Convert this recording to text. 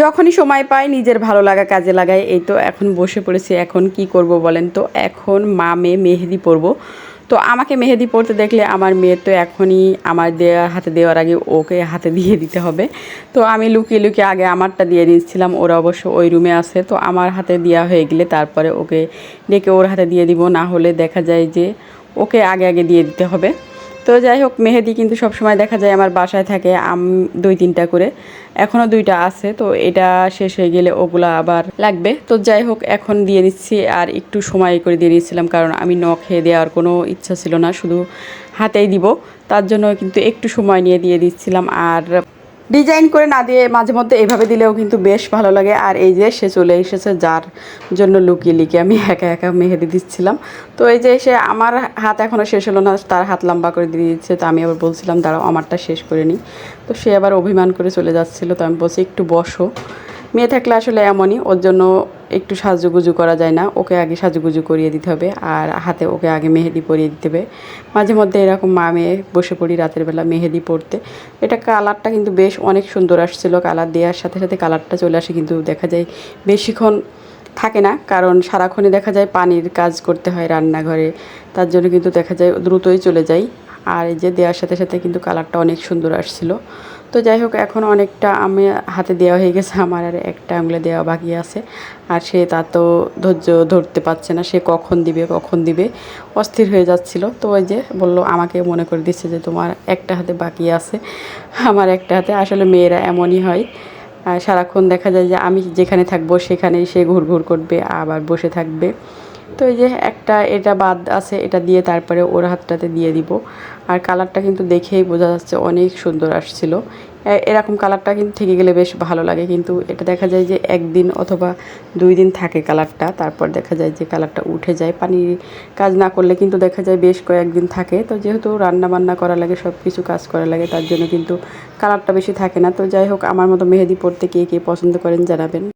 যখনই সময় পাই, নিজের ভালো লাগা কাজে লাগাই। এই তো এখন বসে পড়েছি, এখন কি করব বলেন তো? এখন মা, মেয়ে মেহেদি পরবো। তো আমাকে মেহেদি পড়তে দেখলে আমার মেয়ের তো এখনই আমার দেওয়া হাতে দেওয়ার আগে ওকে হাতে দিয়ে দিতে হবে। তো আমি লুকিয়ে লুকিয়ে আগে আমারটা দিয়ে দিচ্ছিলাম ওরা অবশ্য ওই রুমে আছে। তো আমার হাতে দেওয়া হয়ে গেলে তারপরে ওকে ডেকে ওর হাতে দিয়ে দিব, না হলে দেখা যায় যে ওকে আগে আগে দিয়ে দিতে হবে। তো যাই হোক, মেহেদি কিন্তু সবসময় দেখা যায় আমার বাসায় থাকে, আম দুই তিনটা করে। এখনও দুইটা আছে, তো এটা শেষ হয়ে গেলে ওগুলো আবার লাগবে। তো যাই হোক, এখন দিয়ে নিচ্ছি আর একটু সময় করে দিয়ে নিচ্ছিলাম কারণ আমি ন খেয়ে দেওয়ার কোনো ইচ্ছা ছিল না, শুধু হাতেই দিব। তার জন্য কিন্তু একটু সময় নিয়ে দিয়ে দিচ্ছিলাম, আর ডিজাইন করে না দিয়ে মাঝে মধ্যে এভাবে দিলেও কিন্তু বেশ ভালো লাগে। আর এই যে সে চলে এসেছে যার জন্য লুকিয়ে লিখে আমি একা একা মেহেদি দিচ্ছিলাম। তো এই যে সে আমার হাত এখনও শেষ হলো না, তার হাত লম্বা করে দিয়ে দিচ্ছে তো আমি আবার বলছিলাম, দাঁড়াও, আমারটা শেষ করে নিই তো সে আবার অভিমান করে চলে যাচ্ছিল। তো আমি বলছি, একটু বসো। মেয়ে থাকলে আসলে এমনই, ওর জন্য একটু সাজুগুজু করা যায় না। ওকে আগে সাজুগুজু করিয়ে দিতে হবে আর হাতে ওকে আগে মেহেদি পরিয়ে দিতে হবে। মাঝে মধ্যে এরকম মা মেয়ে বসে পড়ি রাতের বেলা মেহেদি পরতে। এটা কালারটা কিন্তু বেশ অনেক সুন্দর আসছিল। কালার দেওয়ার সাথে সাথে কালারটা চলে আসে কিন্তু দেখা যায় বেশিক্ষণ থাকে না। কারণ সারাক্ষণে দেখা যায় পানির কাজ করতে হয় রান্নাঘরে। তার জন্য কিন্তু দেখা যায় দ্রুতই চলে যায়। আর এই যে দেওয়ার সাথে সাথে কিন্তু কালারটা অনেক সুন্দর আসছিল। তো যাই হোক, এখন অনেকটা আমি হাতে দেওয়া হয়ে গেছে, আমার আর একটা আঙুলে দেওয়া বাকি আছে। আর সে তা তো ধৈর্য ধরতে পারছে না, সে কখন দিবে কখন দিবে, অস্থির হয়ে যাচ্ছিল। তো ওই যে বলল, আমাকে মনে করে দিচ্ছে যে তোমার একটা হাতে বাকি আছে, আমার একটা হাতে। আসলে মেয়েরা এমনই হয়। সারাক্ষণ দেখা যায় যে আমি যেখানে থাকব সেখানেই সে ঘুর ঘুর করবে, আবার বসে থাকবে। তো এই যে একটা এটা বাদ আছে, এটা দিয়ে তারপরে ওর হাতটাতে দিয়ে দিব। আর কালারটা কিন্তু দেখেই বোঝা যাচ্ছে অনেক সুন্দর আসছিল। এরকম কালারটা কিন্তু থেকে গেলে বেশ ভালো লাগে। কিন্তু এটা দেখা যায় যে একদিন অথবা দুই দিন থাকে কালারটা, তারপর দেখা যায় যে কালারটা উঠে যায়। পানির কাজ না করলে কিন্তু দেখা যায় বেশ কয়েকদিন থাকে। তো যেহেতু রান্না বান্না করা লাগে সব কিছু কাজ করা লাগে, তার জন্য কিন্তু কালারটা বেশি থাকে না। তো যাই হোক, আমার মতো মেহেদি পড়তে কে কে পছন্দ করেন জানাবেন।